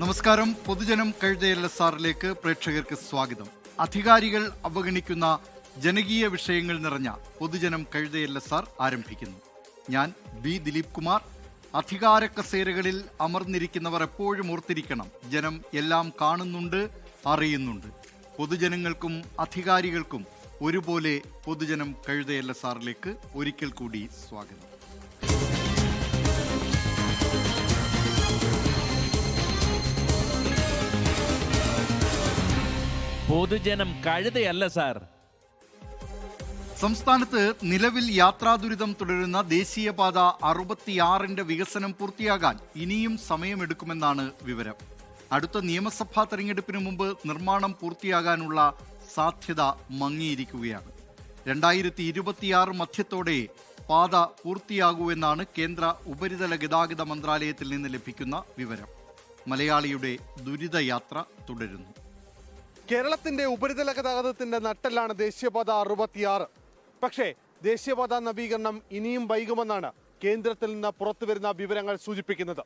നമസ്കാരം. പൊതുജനം കഴുതയല്ല സാറിലേക്ക് പ്രേക്ഷകർക്ക് സ്വാഗതം. അധികാരികൾ അവഗണിക്കുന്ന ജനകീയ വിഷയങ്ങൾ നിറഞ്ഞ പൊതുജനം കഴുതയല്ല സാർ ആരംഭിക്കുന്നു. ഞാൻ ബി ദിലീപ് കുമാർ. അധികാര കസേരകളിൽ അമർന്നിരിക്കുന്നവർ എപ്പോഴും ഓർത്തിരിക്കണം. ജനം എല്ലാം കാണുന്നുണ്ട് അറിയുന്നുണ്ട്. പൊതുജനങ്ങൾക്കും അധികാരികൾക്കും ഒരുപോലെ പൊതുജനം കഴുതയല്ല സാറിലേക്ക് ഒരിക്കൽ കൂടി സ്വാഗതം. പൊതുജനം കഴുതയല്ല സാർ. സംസ്ഥാനത്ത് നിലവിൽ യാത്രാദുരിതം തുടരുന്ന ദേശീയപാത അറുപത്തിയാറിന്റെ വികസനം പൂർത്തിയാകാൻ ഇനിയും സമയമെടുക്കുമെന്നാണ് വിവരം. അടുത്ത നിയമസഭാ തെരഞ്ഞെടുപ്പിന് മുമ്പ് നിർമ്മാണം പൂർത്തിയാകാനുള്ള സാധ്യത മങ്ങിയിരിക്കുകയാണ്. രണ്ടായിരത്തി ഇരുപത്തിയാറ് മധ്യത്തോടെ പാത പൂർത്തിയാകൂവെന്നാണ് കേന്ദ്ര ഉപരിതല ഗതാഗത മന്ത്രാലയത്തിൽ നിന്ന് ലഭിക്കുന്ന വിവരം. മലയാളിയുടെ ദുരിതയാത്ര തുടരുന്നു. കേരളത്തിന്റെ ഉപരിതല ഗതാഗതത്തിന്റെ നട്ടെല്ലാണ് ദേശീയപാത അറുപത്തിയാറ്. പക്ഷേ ദേശീയപാത നവീകരണം ഇനിയും വൈകുമെന്നാണ് കേന്ദ്രത്തിൽ നിന്ന് പുറത്തുവരുന്ന വിവരങ്ങൾ സൂചിപ്പിക്കുന്നത്.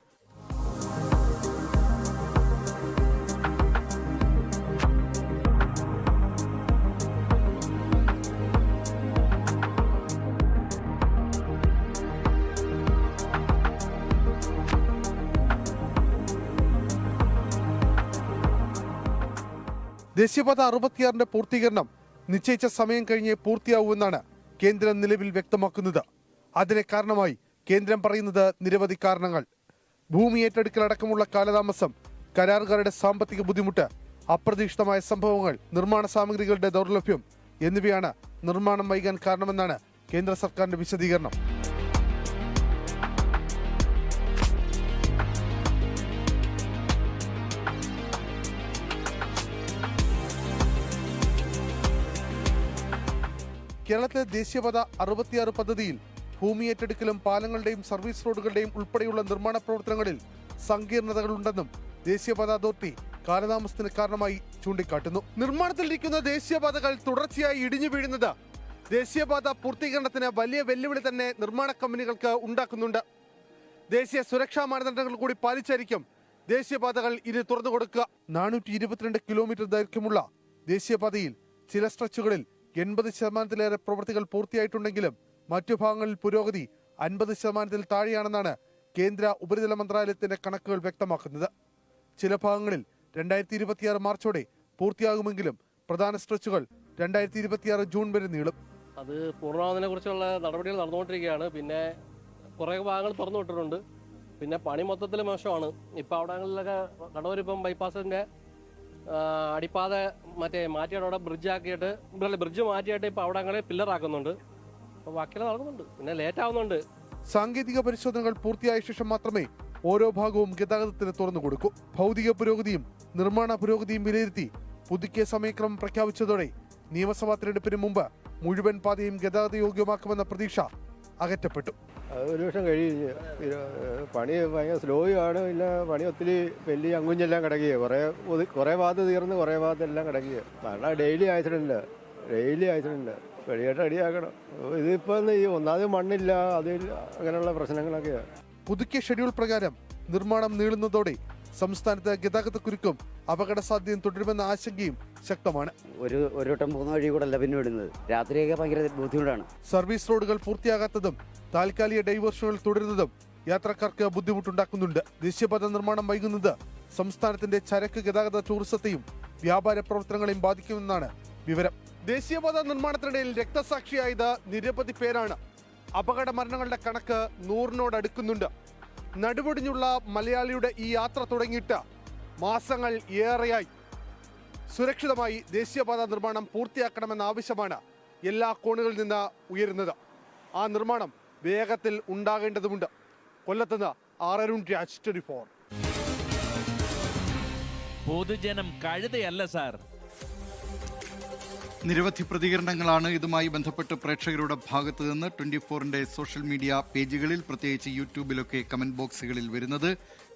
ദേശീയപാത അറുപത്തിയാറിന്റെ പൂർത്തീകരണം നിശ്ചയിച്ച സമയം കഴിഞ്ഞേ പൂർത്തിയാവൂവെന്നാണ് കേന്ദ്രം നിലവിൽ വ്യക്തമാക്കുന്നത്. അതിനെ കാരണമായി കേന്ദ്രം പറയുന്നത് നിരവധി കാരണങ്ങൾ. ഭൂമി ഏറ്റെടുക്കലടക്കമുള്ള കാലതാമസം കരാറുകാരുടെ സാമ്പത്തിക ബുദ്ധിമുട്ട് അപ്രതീക്ഷിതമായ സംഭവങ്ങൾ നിർമ്മാണ സാമഗ്രികളുടെ ദൗർലഭ്യം എന്നിവയാണ് നിർമ്മാണം വൈകാൻ കാരണമെന്നാണ് കേന്ദ്ര സർക്കാരിന്റെ വിശദീകരണം. കേരളത്തിലെ ദേശീയപാത അറുപത്തിയാറ് പദ്ധതിയിൽ ഭൂമി ഏറ്റെടുക്കലും പാലങ്ങളുടെയും സർവീസ് റോഡുകളുടെയും ഉൾപ്പെടെയുള്ള നിർമ്മാണ പ്രവർത്തനങ്ങളിൽ സങ്കീർണതകളുണ്ടെന്നും ദേശീയപാത അതോറിറ്റി കാലതാമസത്തിന് കാരണമായി ചൂണ്ടിക്കാട്ടുന്നു. നിർമ്മാണത്തിലിരിക്കുന്ന ദേശീയപാതകൾ തുടർച്ചയായി ഇടിഞ്ഞു വീഴുന്നത് ദേശീയപാത പൂർത്തീകരണത്തിന് വലിയ വെല്ലുവിളി തന്നെ നിർമ്മാണ കമ്പനികൾക്ക് ഉണ്ടാക്കുന്നുണ്ട്. ദേശീയ സുരക്ഷാ മാനദണ്ഡങ്ങൾ കൂടി പാലിച്ചായിരിക്കും ദേശീയപാതകൾ ഇനി തുറന്നു കൊടുക്കുക നാനൂറ്റി ഇരുപത്തിരണ്ട് കിലോമീറ്റർ ദൈർഘ്യമുള്ള ദേശീയപാതയിൽ ചില സ്ട്രെച്ചുകളിൽ എൺപത് ശതമാനത്തിലേറെ പ്രവൃത്തികൾ പൂർത്തിയായിട്ടുണ്ടെങ്കിലും മറ്റു ഭാഗങ്ങളിൽ പുരോഗതി അൻപത് ശതമാനത്തിൽ താഴെയാണെന്നാണ് കേന്ദ്ര ഉപരിതല മന്ത്രാലയത്തിന്റെ കണക്കുകൾ വ്യക്തമാക്കുന്നത്. ചില ഭാഗങ്ങളിൽ രണ്ടായിരത്തി ഇരുപത്തിയാറ് മാർച്ചോടെ പൂർത്തിയാകുമെങ്കിലും പ്രധാന സ്ട്രെച്ചുകൾ രണ്ടായിരത്തി ഇരുപത്തിയാറ് ജൂൺ വരെ നീളും. അത് പൂർണമാകുന്നതിനെ കുറിച്ചുള്ള നടപടികൾ നടന്നുകൊണ്ടിരിക്കുകയാണ്. പിന്നെ കുറേ ഭാഗങ്ങൾ തുറന്നു വിട്ടിട്ടുണ്ട്. പിന്നെ പണി മൊത്തത്തിൽ മോശമാണ്. ഇപ്പോൾ അവിടങ്ങളിലൊക്കെ കടവരിപ്പം ബൈപ്പാസിന്റെ അടിപ്പാത മറ്റേ മാറ്റിയിട്ട് അവിടെ ബ്രിഡ്ജ് ആക്കിയിട്ട് ഇവിടെ ബ്രിഡ്ജ് മാറ്റിയിട്ട് ഇപ്പോൾ അങ്ങനെ പില്ലറാക്കുന്നുണ്ട് അപ്പോൾ ബാക്കിയെല്ലാം നടക്കുന്നുണ്ട്. പിന്നെ ലേറ്റ് ആവുന്നുണ്ട്. സാങ്കേതിക പരിശോധനകൾ പൂർത്തിയായ ശേഷം മാത്രമേ ഓരോ ഭാഗവും ഗതാഗതത്തിന് തുറന്നു കൊടുക്കൂ. ഭൗതിക പുരോഗതിയും നിർമ്മാണ പുരോഗതിയും വിലയിരുത്തി പുതുക്കിയ സമയക്രമം പ്രഖ്യാപിച്ചതോടെ നിയമസഭാ തിരഞ്ഞെടുപ്പിന് മുമ്പ് മുഴുവൻ പാതയും ഗതാഗത യോഗ്യമാക്കുമെന്ന പ്രതീക്ഷ അകറ്റപ്പെട്ടു. ഒരു വർഷം കഴിഞ്ഞ് പണി ഭയങ്കര സ്ലോയാണ്. പിന്നെ പണി ഒത്തിരി വലിയ അങ്കുഞ്ഞെല്ലാം കിടക്കുക കുറേ കുറേ ഭാഗത്ത് തീർന്ന് കുറേ ഭാഗത്തെല്ലാം കിടക്കുക കാരണം ഡെയിലി ആക്സിഡന്റ് ഡെയിലി ആക്സിഡന്റ് വെടിയായിട്ട് റെഡിയാക്കണം. ഇതിപ്പോൾ ഈ ഒന്നാമത് മണ്ണില്ല അതിൽ അങ്ങനെയുള്ള പ്രശ്നങ്ങളൊക്കെയാണ് പുതുക്കിയ ഷെഡ്യൂൾ പ്രകാരം നിർമ്മാണം നീളുന്നതോടെ സംസ്ഥാനത്ത് ഗതാഗത കുരുക്കും അപകട സാധ്യതയും തുടരുമെന്ന ആശങ്കയും ശക്തമാണ്. ഒരു ഒരു വട്ടം പോകുന്ന വഴി കൂടെ അല്ല പിന്നെ വിടുന്നത്. രാത്രിയൊക്കെ ഭയങ്കര ബുദ്ധിമുട്ടാണ്. സർവീസ് റോഡുകൾ പൂർത്തിയാകാത്തതും താൽക്കാലിക ഡൈവേർഷനുകൾ തുടരുന്നതും യാത്രക്കാർക്ക് ബുദ്ധിമുട്ടുണ്ടാക്കുന്നുണ്ട്. ദേശീയപാത നിർമ്മാണം വൈകുന്നത് സംസ്ഥാനത്തിന്റെ ചരക്ക് ഗതാഗത ടൂറിസത്തെയും വ്യാപാര പ്രവർത്തനങ്ങളെയും ബാധിക്കുമെന്നാണ് വിവരം. ദേശീയപാത നിർമ്മാണത്തിനിടയിൽ രക്തസാക്ഷിയായത് നിരവധി പേരാണ്. അപകട മരണങ്ങളുടെ കണക്ക് നൂറിനോട് അടുക്കുന്നുണ്ട് നടുവൊടിഞ്ഞുള്ള മലയാളിയുടെ ഈ യാത്ര തുടങ്ങിയിട്ട് മാസങ്ങൾ ഏറെയായി. സുരക്ഷിതമായി ദേശീയപാത നിർമ്മാണം പൂർത്തിയാക്കണമെന്ന ആവശ്യമാണ് എല്ലാ കോണുകളിൽ നിന്ന് ഉയരുന്നത്. ആ നിർമ്മാണം വേഗത്തിൽ ഉണ്ടാകേണ്ടതുണ്ട്. കൊല്ലത്തുനിന്ന് R Arun Raj twenty four. പൊതുജനം കഴുതയല്ല സാർ. നിരവധി പ്രതികരണങ്ങളാണ് ഇതുമായി ബന്ധപ്പെട്ട് പ്രേക്ഷകരുടെ ഭാഗത്ത് നിന്ന് ട്വന്റി ഫോറിന്റെ സോഷ്യൽ മീഡിയ പേജുകളിൽ പ്രത്യേകിച്ച് യൂട്യൂബിലൊക്കെ കമന്റ് ബോക്സുകളിൽ വരുന്നത്.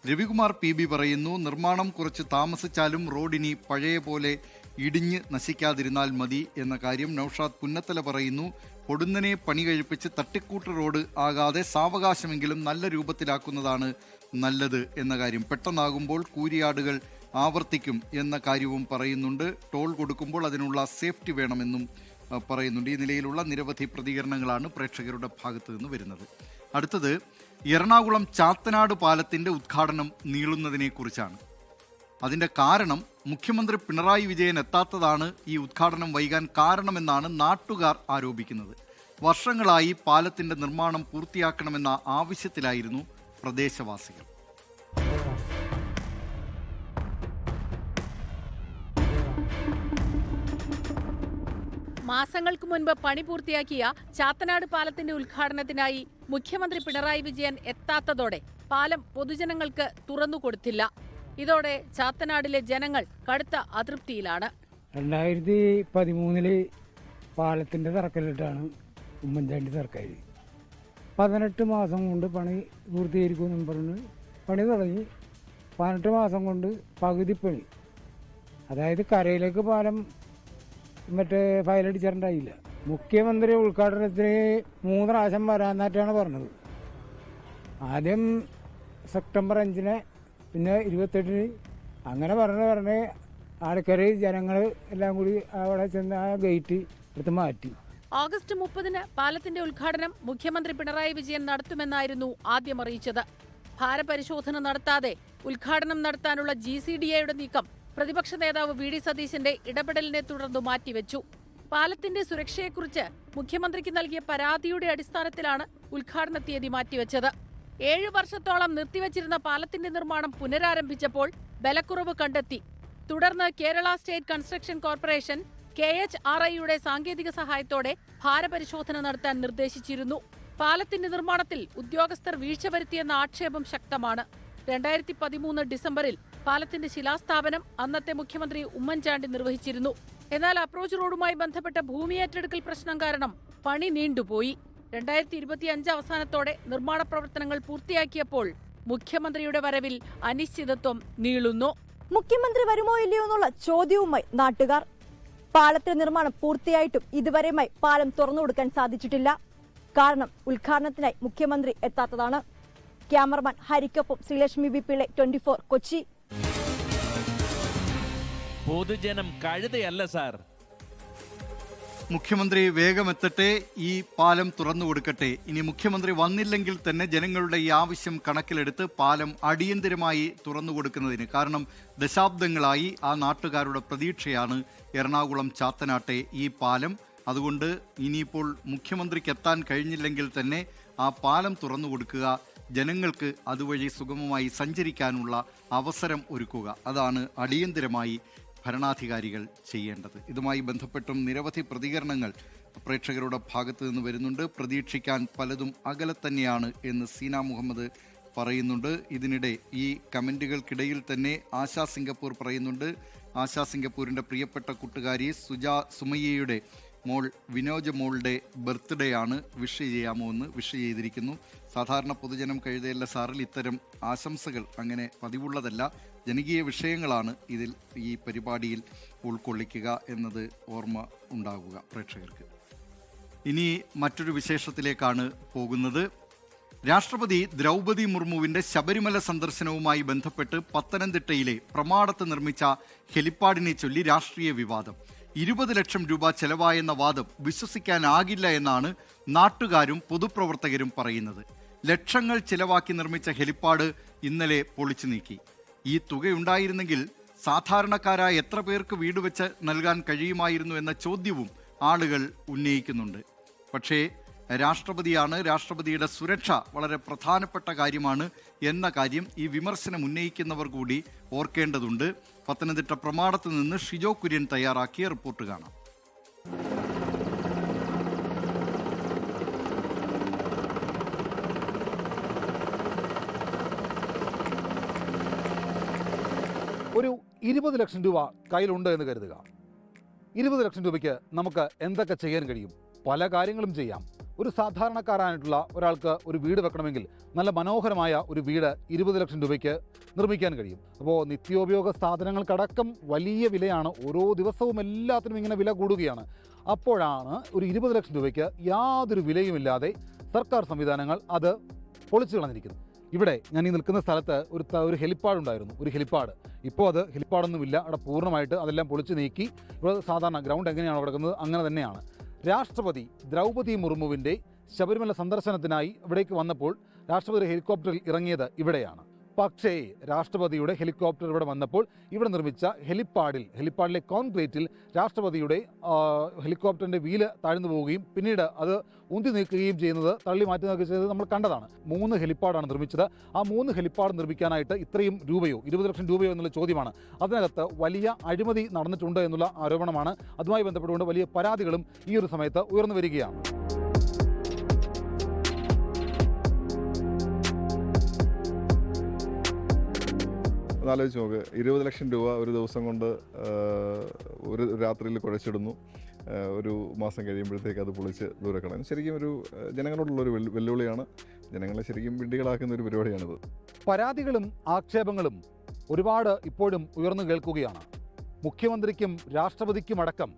രവികുമാർ പി ബി പറയുന്നു നിർമ്മാണം കുറച്ച് താമസിച്ചാലും റോഡിനി പഴയ പോലെ ഇടിഞ്ഞ് നശിക്കാതിരുന്നാൽ മതി എന്ന കാര്യം നൌഷാദ് പുന്നത്തല പറയുന്നു. പൊടുന്നനെ പണി കഴിപ്പിച്ച് തട്ടിക്കൂട്ട് റോഡ് ആകാതെ സാവകാശമെങ്കിലും നല്ല രൂപത്തിലാക്കുന്നതാണ് നല്ലത് എന്ന കാര്യം. പെട്ടെന്നാകുമ്പോൾ കൂരിയാടുകൾ ആവർത്തിക്കും എന്ന കാര്യവും പറയുന്നുണ്ട്. ടോൾ കൊടുക്കുമ്പോൾ അതിനുള്ള സേഫ്റ്റി വേണമെന്നും പറയുന്നുണ്ട്. ഈ നിലയിലുള്ള നിരവധി പ്രതികരണങ്ങളാണ് പ്രേക്ഷകരുടെ ഭാഗത്തു നിന്ന് വരുന്നത്. അടുത്തത് എറണാകുളം ചാത്തനാട് പാലത്തിന്റെ ഉദ്ഘാടനം നീളുന്നതിനെ കുറിച്ചാണ്. അതിന്റെ കാരണം മുഖ്യമന്ത്രി പിണറായി വിജയൻ എത്താത്തതാണ് ഈ ഉദ്ഘാടനം വൈകാൻ കാരണമെന്നാണ് നാട്ടുകാർ ആരോപിക്കുന്നത്. വർഷങ്ങളായി പാലത്തിന്റെ നിർമ്മാണം പൂർത്തിയാക്കണമെന്ന ആവശ്യത്തിലായിരുന്നു പ്രദേശവാസികൾ. മാസങ്ങൾക്ക് മുൻപ് പണി പൂർത്തിയാക്കിയ ചാത്തനാട് പാലത്തിന്റെ ഉദ്ഘാടനത്തിനായി മുഖ്യമന്ത്രി പിണറായി വിജയൻ എത്താത്തതോടെ പാലം പൊതുജനങ്ങൾക്ക് തുറന്നുകൊടുത്തില്ല ഇതോടെ ചാത്തനാടിലെ ജനങ്ങൾ കടുത്ത അതൃപ്തിയിലാണ്. രണ്ടായിരത്തി പതിമൂന്നിൽ പാലത്തിന്റെ തറക്കല്ലിട്ടാണ് ഉമ്മൻചാണ്ടി സർക്കാർ പതിനെട്ട് മാസം കൊണ്ട് പണി പൂർത്തീകരിക്കുമെന്നും പറഞ്ഞ് പണി തുടങ്ങി. പതിനെട്ട് മാസം കൊണ്ട് പകുതി പണി. അതായത് കരയിലേക്ക് പാലം മറ്റേ ഫയലടിച്ചിട്ടുണ്ടായില്ല മുഖ്യമന്ത്രി ഉദ്ഘാടനത്തിന് മൂന്ന് പ്രാവശ്യം വരാന്നായിട്ടാണ് പറഞ്ഞത്. ആദ്യം സെപ്റ്റംബർ അഞ്ചിന് പിന്നെ ഇരുപത്തെട്ടിന്. അങ്ങനെ പറഞ്ഞ് പറഞ്ഞ് ആൾക്കാര് ജനങ്ങൾ എല്ലാം കൂടി അവിടെ ചെന്ന് ആ ഗേറ്റ് എടുത്ത് മാറ്റി. ഓഗസ്റ്റ് മുപ്പതിന് പാലത്തിന്റെ ഉദ്ഘാടനം മുഖ്യമന്ത്രി പിണറായി വിജയൻ നടത്തുമെന്നായിരുന്നു ആദ്യം അറിയിച്ചത്. ഭാരപരിശോധന നടത്താതെ ഉദ്ഘാടനം നടത്താനുള്ള ജി സി ഡി എയുടെ നീക്കം പ്രതിപക്ഷ നേതാവ് വി ഡി സതീശന്റെ ഇടപെടലിനെ തുടർന്ന് മാറ്റിവെച്ചു. പാലത്തിന്റെ സുരക്ഷയെക്കുറിച്ച് മുഖ്യമന്ത്രിക്ക് നൽകിയ പരാതിയുടെ അടിസ്ഥാനത്തിലാണ് ഉദ്ഘാടന തീയതി മാറ്റിവെച്ചത്. ഏഴു വർഷത്തോളം നിർത്തിവച്ചിരുന്ന പാലത്തിന്റെ നിർമ്മാണം പുനരാരംഭിച്ചപ്പോൾ ബലക്കുറവ് കണ്ടെത്തി. തുടർന്ന് Kerala state construction corporation K H R ഐയുടെ സാങ്കേതിക സഹായത്തോടെ ഭാരപരിശോധന നടത്താൻ നിർദ്ദേശിച്ചിരുന്നു. പാലത്തിന്റെ നിർമ്മാണത്തിൽ ഉദ്യോഗസ്ഥർ വീഴ്ച വരുത്തിയെന്ന ആക്ഷേപം ശക്തമാണ്. രണ്ടായിരത്തി പതിമൂന്ന് ഡിസംബറിൽ പാലത്തിന്റെ ശിലാസ്ഥാപനം അന്നത്തെ മുഖ്യമന്ത്രി ഉമ്മൻചാണ്ടി നിർവഹിച്ചിരുന്നു. എന്നാൽ അപ്രോച്ച് റോഡുമായി ബന്ധപ്പെട്ട ഭൂമി ഏറ്റെടുക്കൽ പ്രശ്നം കാരണം പണി നീണ്ടുപോയി. രണ്ടായിരത്തി ഇരുപത്തിയഞ്ച് അവസാനത്തോടെ നിർമ്മാണ പ്രവർത്തനങ്ങൾ പൂർത്തിയാക്കിയപ്പോൾ മുഖ്യമന്ത്രിയുടെ വരവിൽ അനിശ്ചിതത്വം നീളുന്നു. മുഖ്യമന്ത്രി വരുമോ ഇല്ലയോ എന്നുള്ള ചോദ്യവുമായി നാട്ടുകാർ. പാലത്തിന്റെ നിർമ്മാണം പൂർത്തിയായിട്ടും ഇതുവരെയുമായി പാലം തുറന്നു കൊടുക്കാൻ സാധിച്ചിട്ടില്ല. കാരണം ഉദ്ഘാടനത്തിനായി മുഖ്യമന്ത്രി എത്താത്തതാണ്. ക്യാമറമാൻ ഹരിക്കൊപ്പം ശ്രീലക്ഷ്മി ബി പിള്ളെ ട്വന്റി കൊച്ചി. പൊതുജനം കഴുതയല്ല സാർ. മുഖ്യമന്ത്രി വേഗം വേഗമെത്തട്ടെ ഈ പാലം തുറന്നു കൊടുക്കട്ടെ. ഇനി മുഖ്യമന്ത്രി വന്നില്ലെങ്കിൽ തന്നെ ജനങ്ങളുടെ ഈ ആവശ്യം കണക്കിലെടുത്ത് പാലം അടിയന്തിരമായി തുറന്നു കൊടുക്കുന്നതിന്. കാരണം ദശാബ്ദങ്ങളായി ആ നാട്ടുകാരുടെ പ്രതീക്ഷയാണ് എറണാകുളം ചാത്തനാട്ടെ ഈ പാലം. അതുകൊണ്ട് ഇനിയിപ്പോൾ മുഖ്യമന്ത്രിക്ക് എത്താൻ കഴിഞ്ഞില്ലെങ്കിൽ തന്നെ ആ പാലം തുറന്നു കൊടുക്കുക ജനങ്ങൾക്ക് അതുവഴി സുഗമമായി സഞ്ചരിക്കാനുള്ള അവസരം ഒരുക്കുക. അതാണ് അടിയന്തിരമായി ഭരണാധികാരികൾ ചെയ്യേണ്ടത്. ഇതുമായി ബന്ധപ്പെട്ടും നിരവധി പ്രതികരണങ്ങൾ പ്രേക്ഷകരുടെ ഭാഗത്തു നിന്ന് വരുന്നുണ്ട്. പ്രതീക്ഷിക്കാൻ പലതും അകലെ തന്നെയാണ് എന്ന് സീന മുഹമ്മദ് പറയുന്നുണ്ട്. ഇതിനിടെ ഈ കമന്റുകൾക്കിടയിൽ തന്നെ ആശാ സിംഗപ്പൂർ പറയുന്നുണ്ട്. ആശാ സിംഗപ്പൂരിന്റെ പ്രിയപ്പെട്ട കൂട്ടുകാരി സുജാ സുമയ്യയുടെ മോൾ വിനോജ മോളുടെ ബർത്ത്ഡേ ആണ് വിഷ് ചെയ്യാമോ എന്ന് വിഷ് ചെയ്തിരിക്കുന്നു. സാധാരണ പൊതുജനം കഴുതയല്ല സാറിൽ ഇത്തരം ആശംസകൾ അങ്ങനെ പതിവുള്ളതല്ല. ജനകീയ വിഷയങ്ങളാണ് ഇതിൽ ഈ പരിപാടിയിൽ ഉൾക്കൊള്ളിക്കുക എന്നത് ഓർമ്മ ഉണ്ടാകുക പ്രേക്ഷകർക്ക്. ഇനി മറ്റൊരു വിശേഷത്തിലേക്കാണ് പോകുന്നത്. രാഷ്ട്രപതി ദ്രൗപതി മുർമുവിന്റെ ശബരിമല സന്ദർശനവുമായി ബന്ധപ്പെട്ട് പത്തനംതിട്ടയിലെ പ്രമാടത്ത് നിർമ്മിച്ച ഹെലിപ്പാഡിനെ ചൊല്ലി രാഷ്ട്രീയ വിവാദം. ഇരുപത് ലക്ഷം രൂപ ചെലവായെന്ന വാദം വിശ്വസിക്കാനാകില്ല എന്നാണ് നാട്ടുകാരും പൊതുപ്രവർത്തകരും പറയുന്നത്. ലക്ഷങ്ങൾ ചിലവാക്കി നിർമ്മിച്ച ഹെലിപ്പാഡ് ഇന്നലെ പൊളിച്ചു നീക്കി. ഈ തുകയുണ്ടായിരുന്നെങ്കിൽ സാധാരണക്കാരായ എത്ര പേർക്ക് വീട് വെച്ച് നൽകാൻ കഴിയുമായിരുന്നു എന്ന ചോദ്യവും ആളുകൾ ഉന്നയിക്കുന്നുണ്ട്. പക്ഷേ രാഷ്ട്രപതിയാണ് രാഷ്ട്രപതിയുടെ സുരക്ഷ വളരെ പ്രധാനപ്പെട്ട കാര്യമാണ് എന്ന കാര്യം ഈ വിമർശനം ഉന്നയിക്കുന്നവർ കൂടി ഓർക്കേണ്ടതുണ്ട്. പത്തനംതിട്ട പ്രമാണത്തിൽ നിന്ന് ഷിജോ കുര്യൻ തയ്യാറാക്കിയ റിപ്പോർട്ട് കാണാം ഒരു ഇരുപത് ലക്ഷം രൂപ കയ്യിലുണ്ട് എന്ന് കരുതുക. ഇരുപത് ലക്ഷം രൂപയ്ക്ക് നമുക്ക് എന്തൊക്കെ ചെയ്യാൻ കഴിയും? പല കാര്യങ്ങളും ചെയ്യാം. ഒരു സാധാരണക്കാരായിട്ടുള്ള ഒരാൾക്ക് ഒരു വീട് വെക്കണമെങ്കിൽ നല്ല മനോഹരമായ ഒരു വീട് ഇരുപത് ലക്ഷം രൂപയ്ക്ക് നിർമ്മിക്കാൻ കഴിയും. അപ്പോൾ നിത്യോപയോഗ സാധനങ്ങൾക്കടക്കം വലിയ വിലയാണ്. ഓരോ ദിവസവും എല്ലാത്തിനും ഇങ്ങനെ വില കൂടുകയാണ്. അപ്പോഴാണ് ഒരു ഇരുപത് ലക്ഷം രൂപയ്ക്ക് യാതൊരു വിലയുമില്ലാതെ സർക്കാർ സംവിധാനങ്ങൾ അത് പൊളിച്ചു കളഞ്ഞിരിക്കുന്നത്. ഇവിടെ ഞാൻ ഈ നിൽക്കുന്ന സ്ഥലത്ത് ഒരു ഒരു ഹെലിപ്പാഡ് ഉണ്ടായിരുന്നു ഒരു ഹെലിപ്പാഡ് ഇപ്പോൾ അത് ഹെലിപ്പാഡൊന്നുമില്ല അവിടെ പൂർണമായിട്ട് അതെല്ലാം പൊളിച്ച് നീക്കി. ഇപ്പോൾ സാധാരണ ഗ്രൗണ്ട് എങ്ങനെയാണ് കിടക്കുന്നത് അങ്ങനെ തന്നെയാണ്. രാഷ്ട്രപതി ദ്രൗപതി മുർമുവിന്റെ ശബരിമല സന്ദർശനത്തിനായി ഇവിടേക്ക് വന്നപ്പോൾ രാഷ്ട്രപതി ഹെലികോപ്റ്ററിൽ ഇറങ്ങിയത് ഇവിടെയാണ്. പക്ഷേ രാഷ്ട്രപതിയുടെ ഹെലികോപ്റ്റർ ഇവിടെ വന്നപ്പോൾ ഇവിടെ നിർമ്മിച്ച ഹെലിപ്പാഡിൽ ഹെലിപ്പാഡിലെ കോൺക്രീറ്റിൽ രാഷ്ട്രപതിയുടെ ഹെലികോപ്റ്ററിന്റെ വീൽ താഴ്ന്നു പോവുകയും പിന്നീട് അത് ഉന്തി നീക്കുകയും ചെയ്യുന്നത് തള്ളി മാറ്റി നീക്കുകയും ചെയ്തത് നമ്മൾ കണ്ടതാണ്. മൂന്ന് ഹെലിപ്പാഡാണ് നിർമ്മിച്ചത്. ആ മൂന്ന് ഹെലിപ്പാഡ് നിർമ്മിക്കാനായിട്ട് ഇത്രയും രൂപയോ ഇരുപത് ലക്ഷം രൂപയോ എന്നുള്ള ചോദ്യമാണ്. അതിനകത്ത് വലിയ അഴിമതി നടന്നിട്ടുണ്ട് എന്നുള്ള ആരോപണമാണ്. അതുമായി ബന്ധപ്പെട്ടുകൊണ്ട് വലിയ പരാതികളും ഈ ഒരു സമയത്ത് ഉയർന്നു വരികയാണ്. ഒന്നാലോചിച്ച് നോക്ക്. ഇരുപത് ലക്ഷം രൂപ ഒരു ദിവസം കൊണ്ട് ഒരു രാത്രിയിൽ കുഴച്ചിടുന്നു. ഒരു മാസം കഴിയുമ്പോഴത്തേക്ക് അത് പൊളിച്ച് ദൂരെ കളയുന്നു ശരിക്കും ഒരു ജനങ്ങളോടുള്ള ഒരു വെല്ലുവിളിയാണ്. ജനങ്ങളെ ശരിക്കും വിഡ്ഢികളാക്കുന്ന ഒരു പരിപാടിയാണിത്. പരാതികളും ആക്ഷേപങ്ങളും ഒരുപാട് ഇപ്പോഴും ഉയർന്നു കേൾക്കുകയാണ്. മുഖ്യമന്ത്രിക്കും രാഷ്ട്രപതിക്കും അടക്കം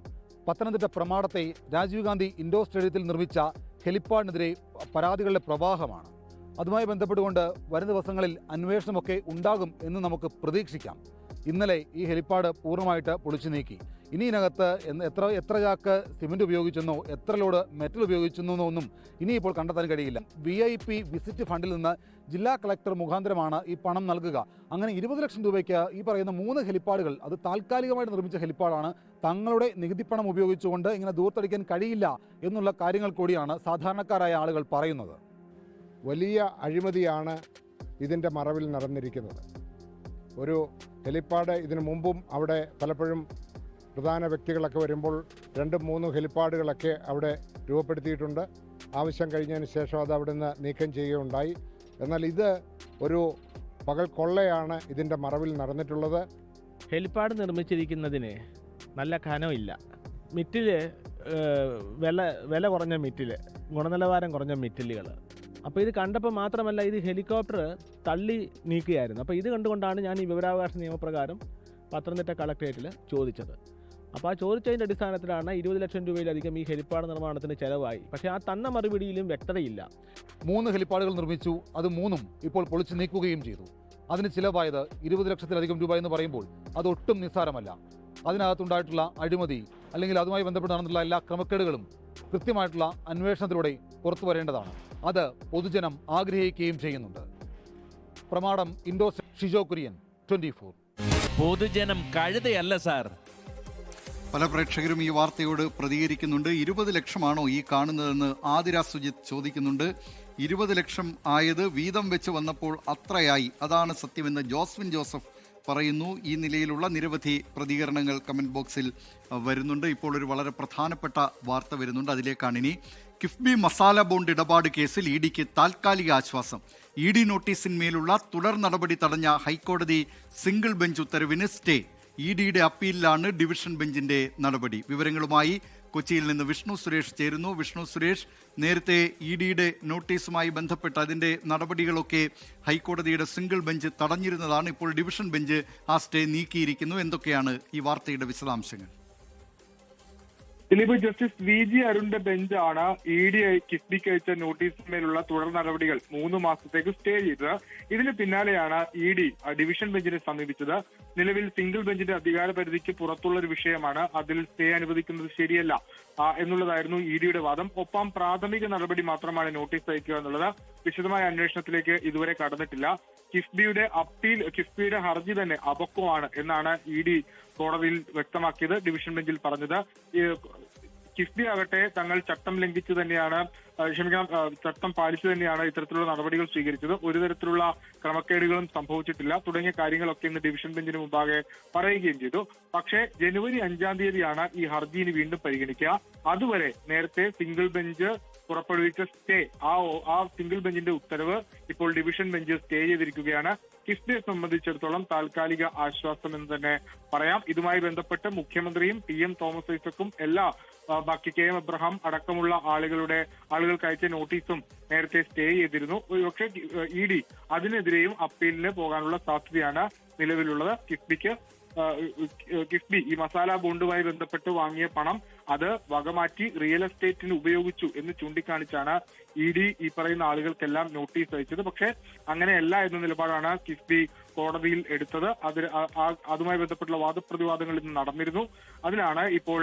പത്തനംതിട്ട പ്രമാണത്തെ രാജീവ് ഗാന്ധി ഇൻഡോർ സ്റ്റേഡിയത്തിൽ നിർമ്മിച്ച ഹെലിപ്പാഡിനെതിരെ പരാതികളുടെ പ്രവാഹമാണ്. അതുമായി ബന്ധപ്പെട്ടുകൊണ്ട് വരും ദിവസങ്ങളിൽ അന്വേഷണമൊക്കെ ഉണ്ടാകും എന്ന് നമുക്ക് പ്രതീക്ഷിക്കാം. ഇന്നലെ ഈ ഹെലിപ്പാഡ് പൂർണമായിട്ട് പൊളിച്ചു നീക്കി. ഇനി ഇതിനകത്ത് എത്ര എത്ര ചാക്ക് സിമെന്റ് ഉപയോഗിച്ചെന്നോ എത്ര ലോഡ് മെറ്റൽ ഉപയോഗിച്ചെന്നോ ഒന്നും ഇനിയിപ്പോൾ കണ്ടെത്താൻ കഴിയില്ല. വി ഐ പി വിസിറ്റ് ഫണ്ടിൽ നിന്ന് ജില്ലാ കളക്ടർ മുഖാന്തരമാണ് ഈ പണം നൽകുക. അങ്ങനെ ഇരുപത് ലക്ഷം രൂപയ്ക്ക് ഈ പറയുന്ന മൂന്ന് ഹെലിപ്പാഡുകൾ അത് താൽക്കാലികമായിട്ട് നിർമ്മിച്ച ഹെലിപ്പാഡാണ് തങ്ങളുടെ നികുതിപ്പണം ഉപയോഗിച്ചുകൊണ്ട് ഇങ്ങനെ ദൂർത്തടിക്കാൻ കഴിയില്ല എന്നുള്ള കാര്യങ്ങൾ കൂടിയാണ് സാധാരണക്കാരായ ആളുകൾ പറയുന്നത്. വലിയ അഴിമതിയാണ് ഇതിന്റെ മറവിൽ നടന്നിരിക്കുന്നത്. ഒരു ഹെലിപ്പാഡ് ഇതിനു മുമ്പും അവിടെ പലപ്പോഴും പ്രധാന വ്യക്തികളൊക്കെ വരുമ്പോൾ രണ്ടും മൂന്നും ഹെലിപ്പാഡുകളൊക്കെ അവിടെ രൂപപ്പെടുത്തിയിട്ടുണ്ട്. ആവശ്യം കഴിഞ്ഞതിന് ശേഷം അത് അവിടെ നിന്ന് നീക്കം ചെയ്യുകയുണ്ടായി. എന്നാൽ ഇത് ഒരു പകൽ കൊള്ളയാണ് ഇതിന്റെ മറവിൽ നടന്നിട്ടുള്ളത്. ഹെലിപ്പാഡ് നിർമ്മിച്ചിരിക്കുന്നതിന് നല്ല കനമില്ല. മിറ്റിൽ വില വില കുറഞ്ഞ മിറ്റിൽ ഗുണനിലവാരം കുറഞ്ഞ മിറ്റിലുകൾ അപ്പോൾ ഇത് കണ്ടപ്പോൾ മാത്രമല്ല ഇത് ഹെലികോപ്റ്റർ തള്ളി നീക്കുകയായിരുന്നു. അപ്പോൾ ഇത് കണ്ടുകൊണ്ടാണ് ഞാൻ ഈ വിവരാവകാശ നിയമപ്രകാരം പത്തനംതിട്ട കളക്ടറേറ്റിൽ ചോദിച്ചത്. അപ്പോൾ ആ ചോദിച്ചതിന്റെ അടിസ്ഥാനത്തിലാണ് ഇരുപത് ലക്ഷം രൂപയിലധികം ഈ ഹെലിപ്പാഡ് നിർമ്മാണത്തിന് ചിലവായി. പക്ഷേ ആ തന്ന മറുപടിയിലും വ്യക്തതയില്ല. മൂന്ന് ഹെലിപ്പാഡുകൾ നിർമ്മിച്ചു അത് മൂന്നും ഇപ്പോൾ പൊളിച്ചു നീക്കുകയും ചെയ്തു. അതിന് ചിലവായത് ഇരുപത് ലക്ഷത്തിലധികം രൂപ എന്ന് പറയുമ്പോൾ അത് ഒട്ടും നിസ്സാരമല്ല. അതിനകത്തുണ്ടായിട്ടുള്ള അഴിമതി അല്ലെങ്കിൽ അതുമായി ബന്ധപ്പെട്ട് നടന്നിട്ടുള്ള എല്ലാ ക്രമക്കേടുകളും കൃത്യമായിട്ടുള്ള അന്വേഷണത്തിലൂടെ പുറത്തു വരേണ്ടതാണ്. അത് പൊതുജനം ആഗ്രഹിക്കുകയും ചെയ്യുന്നുണ്ട്. പ്രമാണം ഇൻഡോ ഷിജോ കുര്യൻ ട്വന്റി ഫോർ. പൊതുജനം കഴുതയല്ല സാർ. പല പ്രേക്ഷകരും ഈ വാർത്തയോട് പ്രതികരിക്കുന്നുണ്ട്. ഇരുപത് ലക്ഷമാണോ ഈ കാണുന്നതെന്ന് ആതിര സുജിത് ചോദിക്കുന്നുണ്ട്. ഇരുപത് ലക്ഷം ആയത് വീതം വെച്ച് വന്നപ്പോൾ അത്രയായി. അതാണ് സത്യമെന്ന് ജോസ്വിൻ ജോസഫ് പറയുന്നു. ഈ നിലയിലുള്ള നിരവധി പ്രതികരണങ്ങൾ കമന്റ് ബോക്സിൽ വരുന്നുണ്ട്. ഇപ്പോൾ ഒരു വളരെ പ്രധാനപ്പെട്ട വാർത്ത വരുന്നുണ്ട്. അതിലേക്കാണ് ഇനി കിഫ്ബി മസാല ബോണ്ട് ഇടപാട് കേസിൽ ഇ ഡിക്ക് താൽക്കാലിക ആശ്വാസം. ഇ ഡി നോട്ടീസിന്മേലുള്ള തുടർ നടപടി തടഞ്ഞ ഹൈക്കോടതി സിംഗിൾ ബെഞ്ച് ഉത്തരവിന് സ്റ്റേ. ഇ ഡിയുടെ അപ്പീലിലാണ് ഡിവിഷൻ ബെഞ്ചിന്റെ നടപടി. വിവരങ്ങളുമായി കൊച്ചിയിൽ നിന്ന് വിഷ്ണു സുരേഷ് ചേരുന്നു. വിഷ്ണു സുരേഷ് നേരത്തെ ഇ ഡിയുടെ നോട്ടീസുമായി ബന്ധപ്പെട്ട് അതിന്റെ നടപടികളൊക്കെ ഹൈക്കോടതിയുടെ സിംഗിൾ ബെഞ്ച് തടഞ്ഞിരുന്നതാണ്. ഇപ്പോൾ ഡിവിഷൻ ബെഞ്ച് ആ സ്റ്റേ നീക്കിയിരിക്കുന്നു. എന്തൊക്കെയാണ് ഈ വാർത്തയുടെ വിശദാംശങ്ങൾ? ദിലീപ് ജസ്റ്റിസ് വി ജി അരുണിന്റെ ബെഞ്ചാണ് ഇ ഡി ഐ കിഫ്ബിക്ക് അയച്ച നോട്ടീസിന്മേലുള്ള തുടർ നടപടികൾ മൂന്ന് മാസത്തേക്ക് സ്റ്റേ ചെയ്തത്. ഇതിന് പിന്നാലെയാണ് ഇ ഡി ഡിവിഷൻ ബെഞ്ചിനെ സമീപിച്ചത്. നിലവിൽ സിംഗിൾ ബെഞ്ചിന്റെ അധികാര പരിധിക്ക് പുറത്തുള്ള ഒരു വിഷയമാണ് അതിൽ സ്റ്റേ അനുവദിക്കുന്നത് ശരിയല്ല. എന്നുള്ളതായിരുന്നു ഇ ഡിയുടെ വാദം. ഒപ്പം പ്രാഥമിക നടപടി മാത്രമാണ് നോട്ടീസ് അയക്കുക എന്നുള്ളത് വിശദമായ അന്വേഷണത്തിലേക്ക് ഇതുവരെ കടന്നിട്ടില്ല. കിഫ്ബിയുടെ അപ്പീൽ കിഫ്ബിയുടെ ഹർജി തന്നെ അപക്വമാണ് എന്നാണ് ഇ ഡി കോടതിയിൽ വ്യക്തമാക്കിയത് ഡിവിഷൻ ബെഞ്ചിൽ പറഞ്ഞത്. കിഫ്ബി ആകട്ടെ തങ്ങൾ ചട്ടം ലംഘിച്ചു തന്നെയാണ് ക്ഷമിക്കണം ചട്ടം പാലിച്ചു തന്നെയാണ് ഇത്തരത്തിലുള്ള നടപടികൾ സ്വീകരിച്ചത്. ഒരു തരത്തിലുള്ള ക്രമക്കേടുകളും സംഭവിച്ചിട്ടില്ല. തുടങ്ങിയ കാര്യങ്ങളൊക്കെ ഇന്ന് ഡിവിഷൻ ബെഞ്ചിന് മുമ്പാകെ പറയുകയും ചെയ്തു. പക്ഷേ ജനുവരി അഞ്ചാം തീയതിയാണ് ഈ ഹർജി വീണ്ടും പരിഗണിക്കുക. അതുവരെ നേരത്തെ സിംഗിൾ ബെഞ്ച് പുറപ്പെടുവിച്ച സ്റ്റേ ആ ആ സിംഗിൾ ബെഞ്ചിന്റെ ഉത്തരവ് ഇപ്പോൾ ഡിവിഷൻ ബെഞ്ച് സ്റ്റേ ചെയ്തിരിക്കുകയാണ്. കിഫ്ബിയെ സംബന്ധിച്ചിടത്തോളം താൽക്കാലിക ആശ്വാസം എന്ന് തന്നെ പറയാം. ഇതുമായി ബന്ധപ്പെട്ട് മുഖ്യമന്ത്രിയും പി എം തോമസ് ഐസക്കും എല്ലാ ബാക്കി കെ എം എബ്രഹാം അടക്കമുള്ള ആളുകളുടെ ആളുകൾ ആളുകൾക്ക് അയച്ച നോട്ടീസും നേരത്തെ സ്റ്റേ ചെയ്തിരുന്നു. പക്ഷെ ഇ ഡി അതിനെതിരെയും അപ്പീലിന് പോകാനുള്ള സാധ്യതയാണ് നിലവിലുള്ളത്. കിഫ്ബിക്ക് കിഫ്ബി ഈ മസാല ബോണ്ടുമായി ബന്ധപ്പെട്ട് വാങ്ങിയ പണം അത് വകമാറ്റി റിയൽ എസ്റ്റേറ്റിന് ഉപയോഗിച്ചു എന്ന് ചൂണ്ടിക്കാണിച്ചാണ് ഇ ഡി ഈ പറയുന്ന ആളുകൾക്കെല്ലാം നോട്ടീസ് അയച്ചത്. പക്ഷേ അങ്ങനെയല്ല എന്ന നിലപാടാണ് കിഫ്ബി കോടതിയിൽ എടുത്തത്. അത് അതുമായി ബന്ധപ്പെട്ടുള്ള വാദപ്രതിവാദങ്ങൾ ഇന്ന് നടന്നിരുന്നു. അതിനാണ് ഇപ്പോൾ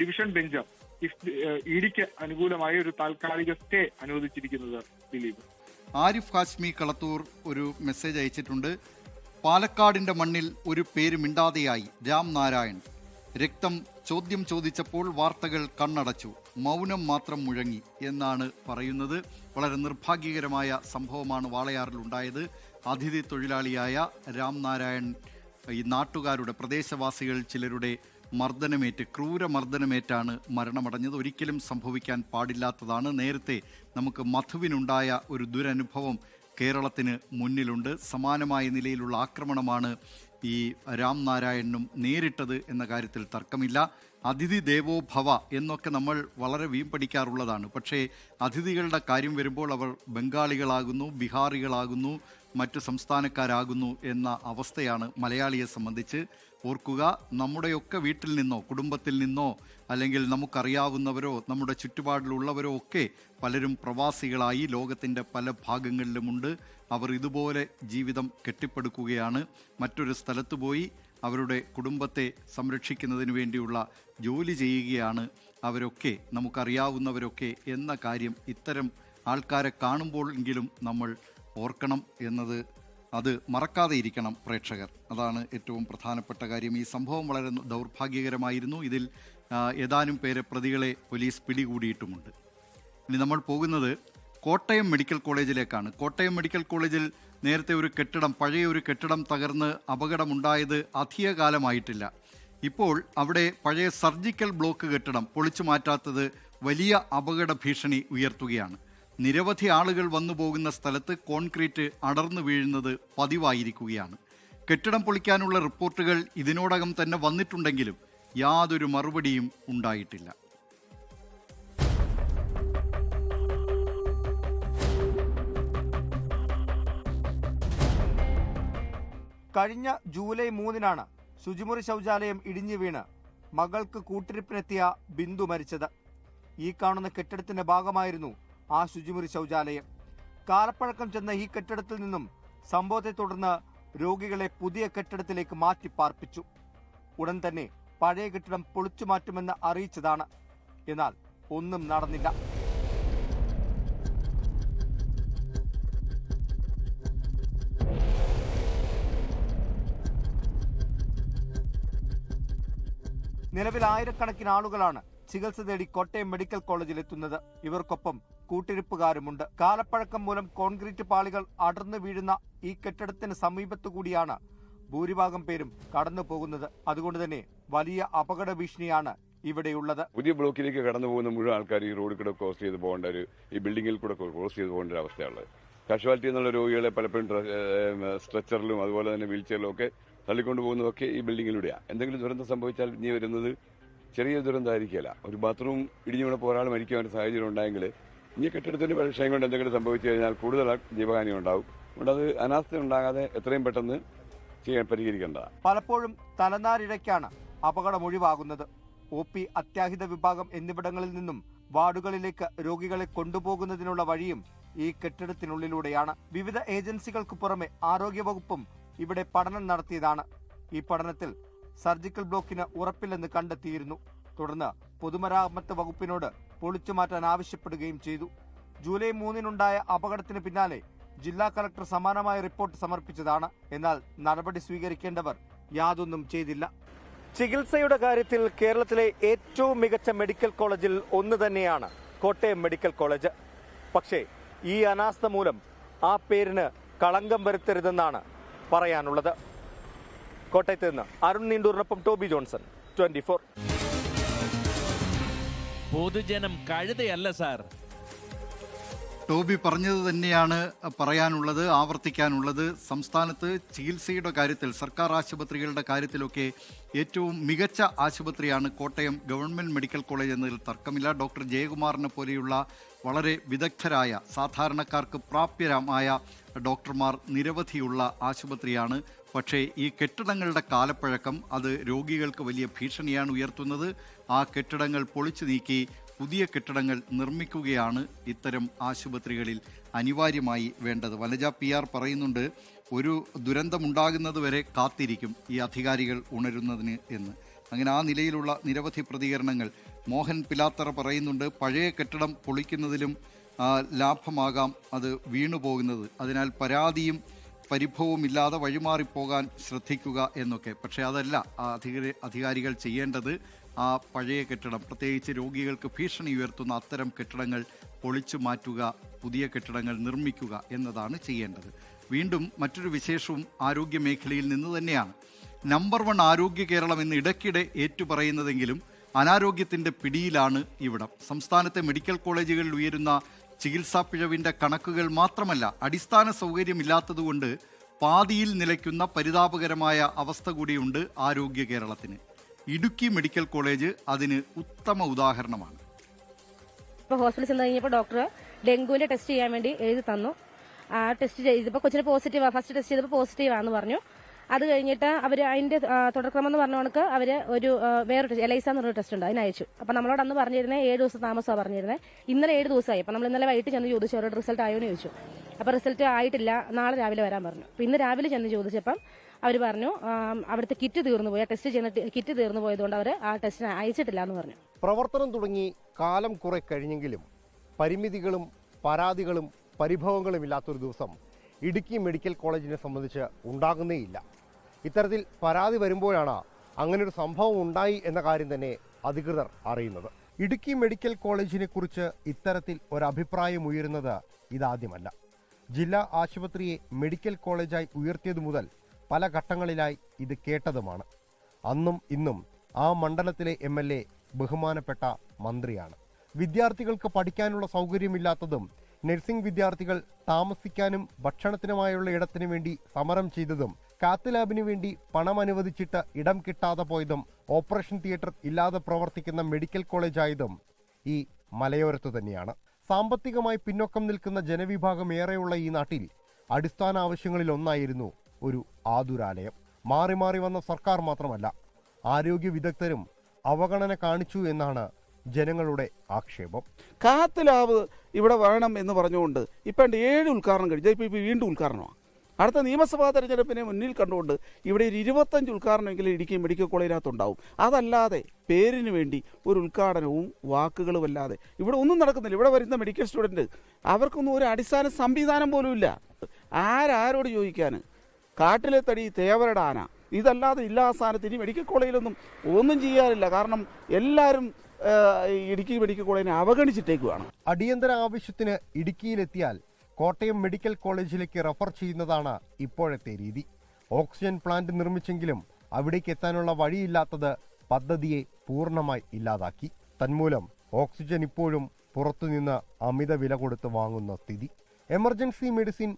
ഡിവിഷൻ ബെഞ്ച് ഇ ഡിക്ക് അനുകൂലമായ ഒരു താൽക്കാലിക സ്റ്റേ അനുവദിച്ചിരിക്കുന്നത് ദിലീപ്. ആരിഫ് ഹാഷ്മി കളത്തൂർ ഒരു മെസ്സേജ് അയച്ചിട്ടുണ്ട്. പാലക്കാടിന്റെ മണ്ണിൽ ഒരു പേര് മിണ്ടാതെയായി. രാം നാരായൺ. രക്തം ചോദ്യം ചോദിച്ചപ്പോൾ വാർത്തകൾ കണ്ണടച്ചു. മൗനം മാത്രം മുഴങ്ങി എന്നാണ് പറയുന്നത്. വളരെ നിർഭാഗ്യകരമായ സംഭവമാണ് വാളയാറിൽ ഉണ്ടായത്. അതിഥി തൊഴിലാളിയായ രാം നാരായൺ ഈ നാട്ടുകാരുടെ പ്രദേശവാസികൾ ചിലരുടെ മർദ്ദനമേറ്റ് ക്രൂരമർദ്ദനമേറ്റാണ് മരണമടഞ്ഞത്. ഒരിക്കലും സംഭവിക്കാൻ പാടില്ലാത്തതാണ്. നേരത്തെ നമുക്ക് മധുവിനുണ്ടായ ഒരു ദുരനുഭവം കേരളത്തിന് മുന്നിലുണ്ട്. സമാനമായ നിലയിലുള്ള ആക്രമണമാണ് ഈ രാം നാരായണനും നേരിട്ടത് എന്ന കാര്യത്തിൽ തർക്കമില്ല. അതിഥി ദേവോ ഭവ എന്നൊക്കെ നമ്മൾ വളരെ വീം പഠിക്കാറുള്ളതാണ്. പക്ഷേ അതിഥികളുടെ കാര്യം വരുമ്പോൾ അവർ ബംഗാളികളാകുന്നു ബീഹാറികളാകുന്നു മറ്റു സംസ്ഥാനക്കാരാകുന്നു എന്ന അവസ്ഥയാണ് മലയാളിയെ സംബന്ധിച്ച് ഓർക്കുക. നമ്മുടെയൊക്കെ വീട്ടിൽ നിന്നോ കുടുംബത്തിൽ നിന്നോ അല്ലെങ്കിൽ നമുക്കറിയാവുന്നവരോ നമ്മുടെ ചുറ്റുപാടിലുള്ളവരോ ഒക്കെ പലരും പ്രവാസികളായി ലോകത്തിന്റെ പല ഭാഗങ്ങളിലുമുണ്ട്. അവർ ഇതുപോലെ ജീവിതം കെട്ടിപ്പടുക്കുകയാണ്. മറ്റൊരു സ്ഥലത്ത് പോയി അവരുടെ കുടുംബത്തെ സംരക്ഷിക്കുന്നതിന് വേണ്ടിയുള്ള ജോലി ചെയ്യുകയാണ് അവരൊക്കെ നമുക്കറിയാവുന്നവരൊക്കെ എന്ന കാര്യം ഇത്തരം ആൾക്കാരെ കാണുമ്പോൾ എങ്കിലും നമ്മൾ ഓർക്കണം എന്നത് അത് മറക്കാതെ ഇരിക്കണം പ്രേക്ഷകർ. അതാണ് ഏറ്റവും പ്രധാനപ്പെട്ട കാര്യം. ഈ സംഭവം വളരെ ദൗർഭാഗ്യകരമായിരുന്നു. ഇതിൽ ഏതാനും പേരെ പ്രതികളെ പോലീസ് പിടികൂടിയിട്ടുമുണ്ട്. ഇനി നമ്മൾ പോകുന്നത് കോട്ടയം മെഡിക്കൽ കോളേജിലേക്കാണ്. കോട്ടയം മെഡിക്കൽ കോളേജിൽ നേരത്തെ ഒരു കെട്ടിടം പഴയ ഒരു കെട്ടിടം തകർന്ന് അപകടമുണ്ടായത് അധിക കാലമായിട്ടില്ല ഇപ്പോൾ അവിടെ പഴയ സർജിക്കൽ ബ്ലോക്ക് കെട്ടിടം പൊളിച്ചു മാറ്റാത്തത് വലിയ അപകട ഭീഷണി ഉയർത്തുകയാണ്. നിരവധി ആളുകൾ വന്നു പോകുന്ന സ്ഥലത്ത് കോൺക്രീറ്റ് അടർന്നു വീഴുന്നത് പതിവായിരിക്കുകയാണ്. കെട്ടിടം പൊളിക്കാനുള്ള റിപ്പോർട്ടുകൾ ഇതിനോടകം തന്നെ വന്നിട്ടുണ്ടെങ്കിലും യാതൊരു മറുപടിയും ഉണ്ടായിട്ടില്ല. കഴിഞ്ഞ ജൂലൈ മൂന്നിനാണ് ശുചിമുറി ശൗചാലയം ഇടിഞ്ഞു വീണ് മകൾക്ക് കൂട്ടിരിപ്പിനെത്തിയ ബിന്ദു മരിച്ചത്. ഈ കാണുന്ന കെട്ടിടത്തിന്റെ ഭാഗമായിരുന്നു ആ ശുചിമുറി ശൗചാലയം. കാലപ്പഴക്കം ചെന്ന ഈ കെട്ടിടത്തിൽ നിന്നും സംഭവത്തെ തുടർന്ന് രോഗികളെ പുതിയ കെട്ടിടത്തിലേക്ക് മാറ്റി പാർപ്പിച്ചു. ഉടൻ തന്നെ പഴയ കെട്ടിടം പൊളിച്ചു മാറ്റുമെന്ന് അറിയിച്ചതാണ്. എന്നാൽ ഒന്നും നടന്നില്ല. നിലവിൽ ആയിരക്കണക്കിന് ആളുകളാണ് ചികിത്സ തേടി കോട്ടയം മെഡിക്കൽ കോളേജിൽ എത്തുന്നത് ഇവർക്കൊപ്പം കൂട്ടിരിപ്പുകാരുമുണ്ട്. കാലപ്പഴക്കം മൂലം കോൺക്രീറ്റ് പാളികൾ അടർന്നു വീഴുന്ന ഈ കെട്ടിടത്തിന് സമീപത്തുകൂടിയാണ് ഭൂരിഭാഗം പേരും കടന്നു പോകുന്നത്. അതുകൊണ്ട് തന്നെ വലിയ അപകട ഭീഷണിയാണ് ഇവിടെയുള്ളത്. പുതിയ ബ്ലോക്കിലേക്ക് കടന്നു പോകുന്ന മുഴുവൻ ആൾക്കാർ ഈ റോഡിൽ കൂടെ ക്രോസ് ചെയ്ത് പോകേണ്ട ഒരു ഈ ബിൽഡിങ്ങിൽ കൂടെ ക്രോസ് ചെയ്ത് പോകേണ്ട ഒരു അവസ്ഥയുള്ളത് കാഷ്വാലിറ്റി എന്നുള്ള രോഗികളെ പലപ്പോഴും സ്ട്രെച്ചറിലും അതുപോലെ തന്നെ വീൽ ചെയറിലും ഒക്കെ തള്ളിക്കൊണ്ടു പോകുന്നതൊക്കെ ഈ ബിൽഡിങ്ങിലൂടെയാണ് എന്തെങ്കിലും ദുരന്തം സംഭവിച്ചാൽ ഇനി വരുന്നത് ചെറിയ ദുരന്തമായിരിക്കില്ല ഒരു ബാത്റൂം ഇടിഞ്ഞു വീണപ്പോൾ ഒരാൾ മരിക്കാൻ ഒരു സാഹചര്യം ഉണ്ടായെങ്കിൽ ഇനി കെട്ടിടത്തിന്റെ വിഷയം കൊണ്ട് എന്തെങ്കിലും സംഭവിച്ചു കഴിഞ്ഞാൽ കൂടുതൽ ജീവഹാനി ഉണ്ടാവും. അതുകൊണ്ട് അത് അനാസ്ഥ ഉണ്ടാകാതെ എത്രയും പെട്ടെന്ന് ചെയ്യാൻ പരിഹരിക്കേണ്ടതാണ്. പലപ്പോഴും തലനാരിഴയ്ക്കാണ് അപകടം ഒഴിവാകുന്നത്. ഒ പി അത്യാഹിത വിഭാഗം എന്നിവിടങ്ങളിൽ നിന്നും വാർഡുകളിലേക്ക് രോഗികളെ കൊണ്ടുപോകുന്നതിനുള്ള വഴിയും ഈ കെട്ടിടത്തിനുള്ളിലൂടെയാണ്. വിവിധ ഏജൻസികൾക്ക് പുറമെ ആരോഗ്യവകുപ്പും ഇവിടെ പഠനം നടത്തിയതാണ്. ഈ പഠനത്തിൽ സർജിക്കൽ ബ്ലോക്കിന് ഉറപ്പില്ലെന്ന് കണ്ടെത്തിയിരുന്നു. തുടർന്ന് പൊതുമരാമത്ത് വകുപ്പിനോട് പൊളിച്ചു മാറ്റാൻ ആവശ്യപ്പെടുകയും ചെയ്തു. ജൂലൈ മൂന്നിനുണ്ടായ അപകടത്തിന് പിന്നാലെ ജില്ലാ കളക്ടർ സമാനമായ റിപ്പോർട്ട് സമർപ്പിച്ചതാണ്. എന്നാൽ നടപടി സ്വീകരിക്കേണ്ടവർ യാതൊന്നും ചെയ്തില്ല. ചികിത്സയുടെ കാര്യത്തിൽ കേരളത്തിലെ ഏറ്റവും മികച്ച മെഡിക്കൽ കോളേജിൽ ഒന്ന് തന്നെയാണ് കോട്ടയം മെഡിക്കൽ കോളേജ്. പക്ഷേ ഈ അനാസ്ഥ മൂലം ആ പേരിന് കളങ്കം വരുത്തരുതെന്നാണ് പറയാനുള്ളത്. കോട്ടയത്ത് നിന്ന് അരുൺ നീണ്ടൂറിനൊപ്പം ടോബി ജോൺസൺ ട്വന്റി പൊതുജനം കഴുതയല്ല സാർ. ടോബി പറഞ്ഞത് തന്നെയാണ് പറയാനുള്ളത് ആവർത്തിക്കാനുള്ളത്. സംസ്ഥാനത്ത് ചികിത്സയുടെ കാര്യത്തിൽ സർക്കാർ ആശുപത്രികളുടെ കാര്യത്തിലൊക്കെ ഏറ്റവും മികച്ച ആശുപത്രിയാണ് കോട്ടയം ഗവൺമെന്റ് മെഡിക്കൽ കോളേജ് എന്നതിൽ തർക്കമില്ല. ഡോക്ടർ ജയകുമാറിനെ പോലെയുള്ള വളരെ വിദഗ്ധരായ സാധാരണക്കാർക്ക് പ്രാപ്യരമായ ഡോക്ടർമാർ നിരവധിയുള്ള ആശുപത്രിയാണ്. പക്ഷേ ഈ കെട്ടിടങ്ങളുടെ കാലപ്പഴക്കം അത് രോഗികൾക്ക് വലിയ ഭീഷണിയാണ് ഉയർത്തുന്നത്. ആ കെട്ടിടങ്ങൾ പൊളിച്ചു നീക്കി പുതിയ കെട്ടിടങ്ങൾ നിർമ്മിക്കുകയാണ് ഇത്തരം ആശുപത്രികളിൽ അനിവാര്യമായി വേണ്ടത്. വനജ പി ആർ പറയുന്നുണ്ട് ഒരു ദുരന്തമുണ്ടാകുന്നത് വരെ കാത്തിരിക്കും ഈ അധികാരികൾ ഉണരുന്നതിന് എന്ന്. അങ്ങനെ ആ നിലയിലുള്ള നിരവധി പ്രതികരണങ്ങൾ. മോഹൻ പിലാത്തറ പറയുന്നുണ്ട് പഴയ കെട്ടിടം പൊളിക്കുന്നതിലും ലാഭമാകാം അത് വീണുപോകുന്നത്. അതിനാൽ പരാതിയും പരിഭവവും ഇല്ലാതെ വഴിമാറിപ്പോകാൻ ശ്രദ്ധിക്കുക എന്നൊക്കെ. പക്ഷേ അതല്ല അധികാരികൾ ചെയ്യേണ്ടത് ആ പഴയ കെട്ടിടം പ്രത്യേകിച്ച് രോഗികൾക്ക് ഭീഷണി ഉയർത്തുന്ന അത്തരം കെട്ടിടങ്ങൾ പൊളിച്ചു മാറ്റുക പുതിയ കെട്ടിടങ്ങൾ നിർമ്മിക്കുക എന്നതാണ് ചെയ്യേണ്ടത്. വീണ്ടും മറ്റൊരു വിശേഷവും ആരോഗ്യ മേഖലയിൽ നിന്ന് തന്നെയാണ്. നമ്പർ വൺ ആരോഗ്യ കേരളം എന്ന് ഇടയ്ക്കിടെ ഏറ്റുപറയുന്നതെങ്കിലും അനാരോഗ്യത്തിന്റെ പിടിയിലാണ് ഇവിടം. സംസ്ഥാനത്തെ മെഡിക്കൽ കോളേജുകളിൽ ഉയരുന്ന ചികിത്സാ പിഴവിന്റെ കണക്കുകൾ മാത്രമല്ല അടിസ്ഥാന സൗകര്യമില്ലാത്തതുകൊണ്ട് പാതിയിൽ നിലയ്ക്കുന്ന പരിതാപകരമായ അവസ്ഥ കൂടിയുണ്ട് ആരോഗ്യ കേരളത്തിന്. ഇടുക്കി മെഡിക്കൽ കോളേജ് അതിന് ഉത്തമ ഉദാഹരണമാണ്. ഇപ്പോൾ ഹോസ്പിറ്റലിൽ ചെന്ന് കഴിഞ്ഞപ്പോൾ ഡോക്ടർ ഡെങ്കുവിന്റെ ടെസ്റ്റ് ചെയ്യാൻ വേണ്ടി എഴുതി തന്നു. ആ ടെസ്റ്റ് ചെയ്തപ്പോൾ കൊച്ചിന് പോസിറ്റീവാ. ഫസ്റ്റ് ടെസ്റ്റ് ചെയ്തപ്പോൾ പോസിറ്റീവാന്ന് പറഞ്ഞു. അത് കഴിഞ്ഞിട്ട് അവർ അതിന്റെ തുടർക്രമം എന്ന് പറഞ്ഞ കണക്ക് അവർ ഒരു ആ, വേറെ ടെസ്റ്റ് എലൈസ എന്ന് പറഞ്ഞ ടെസ്റ്റ് ഉണ്ട് അതിന് അയച്ചു. അപ്പൊ നമ്മളോട് അന്ന് പറഞ്ഞിരുന്നത് ഏഴ് ദിവസം താമസമാണ് പറഞ്ഞിരുന്നത് ഇന്നലെ ഏഴ് ദിവസമായി. അപ്പോൾ നമ്മൾ ഇന്നലെ വൈകിട്ട് ചെന്ന് ചോദിച്ചു അവരോട് റിസൾട്ട് ആയോ? എന്ന് ചോദിച്ചു. അപ്പോൾ റിസൾട്ട് ആയിട്ടില്ല. നാളെ രാവിലെ വരാൻ പറഞ്ഞു. അപ്പോൾ ഇന്ന് രാവിലെ ചെന്ന് ചോദിച്ചപ്പം അവർ പറഞ്ഞു അവിടുത്തെ കിറ്റ് തീർന്നു പോയി. ടെസ്റ്റ് ചെയ്യുന്ന കിറ്റ് തീർന്നു പോയതുകൊണ്ട് അവർ ആ ടെസ്റ്റിന് അയച്ചിട്ടില്ല എന്ന് പറഞ്ഞു. പ്രവർത്തനം തുടങ്ങി കാലം കുറെ കഴിഞ്ഞെങ്കിലും പരിമിതികളും പരാതികളും പരിഭവങ്ങളും ഇല്ലാത്തൊരു ദിവസം ഇടുക്കി മെഡിക്കൽ കോളേജിനെ സംബന്ധിച്ച് ഉണ്ടാകുന്നേയില്ല. ഇത്തരത്തിൽ പരാതി വരുമ്പോഴാണ് അങ്ങനൊരു സംഭവം ഉണ്ടായി എന്ന കാര്യം തന്നെ അധികൃതർ അറിയുന്നത്. ഇടുക്കി മെഡിക്കൽ കോളേജിനെ കുറിച്ച് ഇത്തരത്തിൽ ഒരഭിപ്രായം ഉയരുന്നത് ഇതാദ്യമല്ല. ജില്ലാ ആശുപത്രിയെ മെഡിക്കൽ കോളേജായി ഉയർത്തിയതു മുതൽ പല ഘട്ടങ്ങളിലായി ഇത് കേട്ടതുമാണ്. അന്നും ഇന്നും ആ മണ്ഡലത്തിലെ എം എൽ എ ബഹുമാനപ്പെട്ട മന്ത്രിയാണ്. വിദ്യാർത്ഥികൾക്ക് പഠിക്കാനുള്ള സൗകര്യമില്ലാത്തതും നഴ്സിംഗ് വിദ്യാർത്ഥികൾ താമസിക്കാനും ഭക്ഷണത്തിനുമായുള്ള ഇടത്തിനു വേണ്ടി സമരം ചെയ്തതും കാത്ത് ലാബിനു വേണ്ടി പണം അനുവദിച്ചിട്ട് ഇടം കിട്ടാതെ പോയതും ഓപ്പറേഷൻ തിയേറ്റർ ഇല്ലാതെ പ്രവർത്തിക്കുന്ന മെഡിക്കൽ കോളേജായതും ഈ മലയോരത്ത് തന്നെയാണ്. സാമ്പത്തികമായി പിന്നോക്കം നിൽക്കുന്ന ജനവിഭാഗം ഏറെയുള്ള ഈ നാട്ടിൽ അടിസ്ഥാന ആവശ്യങ്ങളിൽ ഒന്നായിരുന്നു ഒരു ആതുരാലയം. മാറി മാറി വന്ന സർക്കാർ മാത്രമല്ല ആരോഗ്യ വിദഗ്ധരും അവഗണന കാണിച്ചു എന്നാണ് ജനങ്ങളുടെ ആക്ഷേപം. കാത്തലാവ് ഇവിടെ വേണം എന്ന് പറഞ്ഞുകൊണ്ട് ഇപ്പം ഏഴ് ഉദ്ഘാടനം കഴിഞ്ഞു. ഇപ്പോൾ വീണ്ടും ഉദ്ഘാടനമാണ്. അടുത്ത നിയമസഭാ തെരഞ്ഞെടുപ്പിനെ മുന്നിൽ കണ്ടുകൊണ്ട് ഇവിടെ ഒരു ഇരുപത്തഞ്ച് ഉദ്ഘാടനമെങ്കിലും ഇടുക്കി മെഡിക്കൽ കോളേജിനകത്തുണ്ടാവും. അതല്ലാതെ പേരിന് വേണ്ടി ഒരു ഉദ്ഘാടനവും വാക്കുകളും അല്ലാതെ ഇവിടെ ഒന്നും നടക്കുന്നില്ല. ഇവിടെ വരുന്ന മെഡിക്കൽ സ്റ്റുഡന്റ് അവർക്കൊന്നും ഒരു അടിസ്ഥാന സംവിധാനം പോലുമില്ല ആരാരോട് ചോദിക്കാൻ കാട്ടിലെ തടി തേവരുടെ ആന. ഇതല്ലാതെ ഇല്ലാ സ്ഥാനത്ത് ഇനി മെഡിക്കൽ കോളേജിലൊന്നും ഒന്നും ചെയ്യാറില്ല. കാരണം എല്ലാവരും ഇടുക്കി മെഡിക്കൽ കോളേജിനെ അവഗണിച്ചിട്ടേക്കുവാണ്. അടിയന്തര ആവശ്യത്തിന് ഇടുക്കിയിലെത്തിയാൽ കോട്ടയം മെഡിക്കൽ കോളേജിലേക്ക് റഫർ ചെയ്യുന്നതാണ് ഇപ്പോഴത്തെ രീതി. ഓക്സിജൻ പ്ലാന്റ് നിർമ്മിച്ചെങ്കിലും അവിടേക്ക് എത്താനുള്ള വഴിയില്ലാത്തത് പദ്ധതിയെ പൂർണമായി ഇല്ലാതാക്കി. തന്മൂലം ഓക്സിജൻ ഇപ്പോഴും പുറത്തുനിന്ന് അമിത വില കൊടുത്ത് വാങ്ങുന്ന സ്ഥിതി. Emergency medicine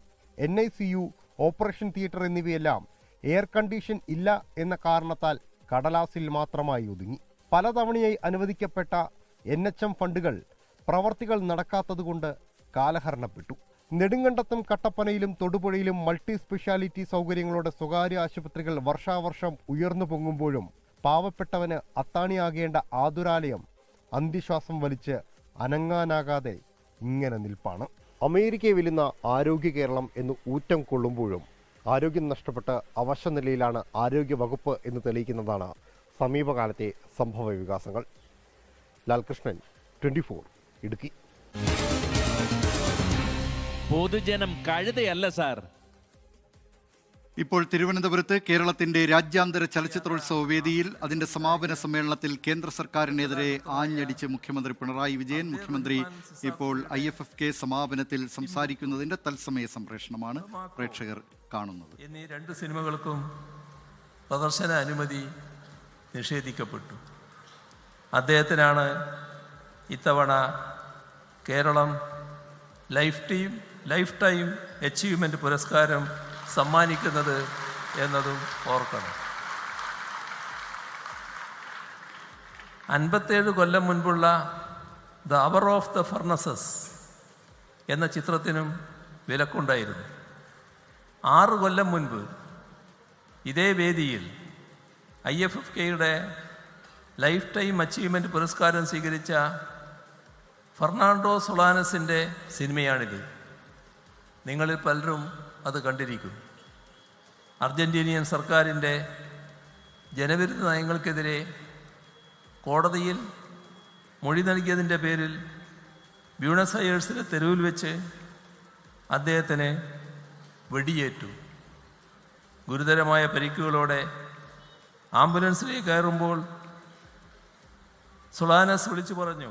N I C U operation theatre എന്നിവയെല്ലാം എയർ കണ്ടീഷൻ ഇല്ല എന്ന കാരണത്താൽ കടലാസിൽ മാത്രമായി ഒതുങ്ങി. പലതവണയായി അനുവദിക്കപ്പെട്ട എൻ എച്ച് എം ഫണ്ടുകൾ പ്രവർത്തികൾ നടക്കാത്തതുകൊണ്ട് കാലഹരണപ്പെട്ടു. നെടുങ്കണ്ടത്തും കട്ടപ്പനയിലും തൊടുപുഴയിലും മൾട്ടി സ്പെഷ്യാലിറ്റി സൗകര്യങ്ങളോടെ സ്വകാര്യ ആശുപത്രികൾ വർഷാവർഷം ഉയർന്നു പൊങ്ങുമ്പോഴും പാവപ്പെട്ടവന് അത്താണിയാകേണ്ട ആതുരാലയം അന്തിശ്വാസം വലിച്ച് അനങ്ങാനാകാതെ ഇങ്ങനെ നിൽപ്പാണ്. അമേരിക്കയെ വിലുന്ന ആരോഗ്യ കേരളം എന്ന് ഊറ്റം കൊള്ളുമ്പോഴും ആരോഗ്യം നഷ്ടപ്പെട്ട് അവശ നിലയിലാണ് ആരോഗ്യ വകുപ്പ് എന്ന് തെളിയിക്കുന്നതാണ് സമീപകാലത്തെ സംഭവ വികാസങ്ങൾ. Lalkrishnan twenty four Idukki. പൊതുജനം കഴുതയല്ല സാർ. ഇപ്പോൾ തിരുവനന്തപുരത്ത് കേരളത്തിന്റെ രാജ്യാന്തര ചലച്ചിത്രോത്സവ വേദിയിൽ അതിന്റെ സമാപന സമ്മേളനത്തിൽ കേന്ദ്ര സർക്കാരിനെതിരെ ആഞ്ഞടിച്ച് മുഖ്യമന്ത്രി പിണറായി വിജയൻ മുഖ്യമന്ത്രി ഇപ്പോൾ ഐ എഫ് എഫ് കെ സമാപനത്തിൽ സംസാരിക്കുന്നതിന്റെ തത്സമയ സംപ്രേഷണമാണ് പ്രേക്ഷകർ കാണുന്നത്. എന്നീ രണ്ട് സിനിമകൾക്കും പ്രദർശന അനുമതി നിഷേധിക്കപ്പെട്ടു. അദ്ദേഹത്തിനാണ് ഇത്തവണ Keralam lifetime lifetime achievement പുരസ്കാരം സമ്മാനിക്കുന്നത് എന്നതും ഓർക്കണം. അൻപത്തേഴ് കൊല്ലം മുൻപുള്ള the hour of the furnaces എന്ന ചിത്രത്തിനും വിലക്കുണ്ടായിരുന്നു. ആറ് കൊല്ലം മുൻപ് ഇതേ വേദിയിൽ ഐ എഫ് എഫ് കെയുടെ ലൈഫ് ടൈം അച്ചീവ്മെന്റ് പുരസ്കാരം സ്വീകരിച്ച ഫെർണാണ്ടോ സൊളാനസിന്റെ സിനിമയാണിത്. നിങ്ങളിൽ പലരും അത് കണ്ടിരിക്കും. അർജന്റീനിയൻ സർക്കാരിന്റെ ജനവിരുദ്ധ നയങ്ങൾക്കെതിരെ കോടതിയിൽ മൊഴി നൽകിയതിന്റെ പേരിൽ ബ്യൂണസ് അയേഴ്സിലെ തെരുവിൽ വെച്ച് അദ്ദേഹത്തിന് വെടിയേറ്റു. ഗുരുതരമായ പരിക്കുകളോടെ ആംബുലൻസിലേക്ക് കയറുമ്പോൾ സുളാനസ് വിളിച്ചു പറഞ്ഞു